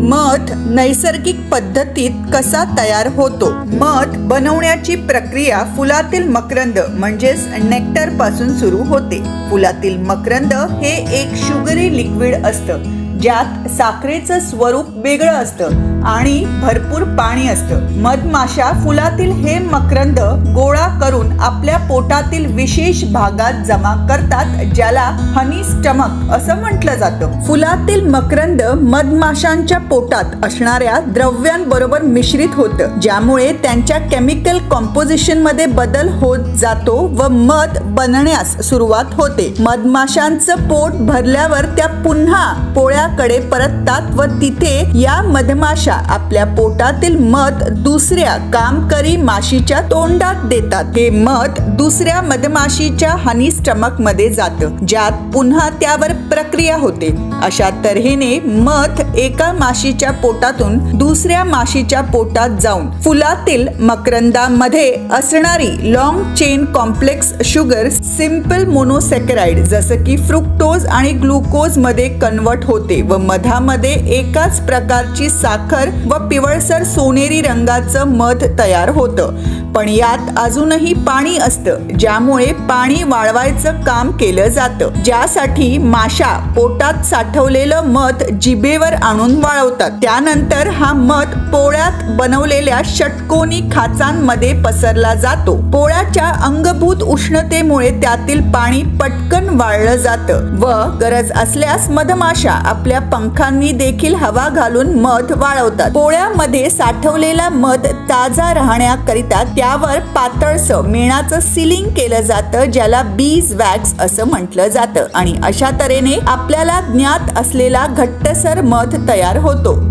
मध नैसर्गिक पद्धतीत कसा तयार होतो? मध बनवण्याची प्रक्रिया फुलातील मकरंद म्हणजेच नेक्टरपासून सुरू होते. फुलातील मकरंद हे एक शुगरी लिक्विड असतं ज्यात साखरेचं स्वरूप वेगळं असतं. आणि भरपूर पाणी असतं. मधमाशा फुलातील हे मकरंद गोळा करून आपल्या पोटातील विशेष भागात जमा करतात ज्याला हनी स्टमक असं म्हटलं जातं. फुलातील मकरंद मधमाशांच्या पोटात असणाऱ्या द्रव्यांबरोबर मिश्रित होतं ज्यामुळे त्यांच्या केमिकल कॉम्पोजिशनमध्ये बदल होत जातो व मध बनण्यास सुरुवात होते. मधमाशांचं पोट भरल्यावर त्या पुन्हा पोळ्याकडे परततात व तिथे या मधमाशा आपल्या पोटातील मध दुसऱ्या कामकरी माशीच्या तोंडात देतात. हे मध दुसऱ्या मधमाशीच्या हनी स्टमकमध्ये जातं ज्यात पुन्हा त्यावर प्रक्रिया होते. अशा तऱ्हेने मध एका माशीच्या पोटातून दुसऱ्या माशीच्या पोटात जाऊन फुलातील मकरंदामध्ये असणारी long chain complex sugar simple monosaccharide जसं की फ्रुक्टोज आणि ग्लुकोजमध्ये कन्वर्ट होते व मधामध्ये एकाच प्रकारची साखर व पिवळसर सोनेरी रंगाचं मध तयार होतं. पण यात अजूनही पाणी असतं ज्यामुळे पाणी वाळवायचं काम केलं जातं. ज्यासाठी माशा पोटात साठवलेलं मध जिभेवर आणून वाळवतात. त्यानंतर हा मध पोळ्यात बनवलेल्या षटकोनी खाचांमध्ये पसरला जातो. पोळ्याच्या अंगभूत उष्णतेमुळे त्यातील पाणी पटकन वाळलं जातं व गरज असल्यास मधमाशा आपल्या पंखांनी देखील हवा घालून मध वाळवतात. पोळ्यामध्ये साठवलेला मध ताजा राहण्याकरिता त्यावर पातळस मेणाचं सिलिंग केलं जातं ज्याला बीज वॅक्स असं म्हटलं जातं. आणि अशा तऱ्हेने आपल्याला ज्ञात असलेला घट्टसर मध तयार होतो.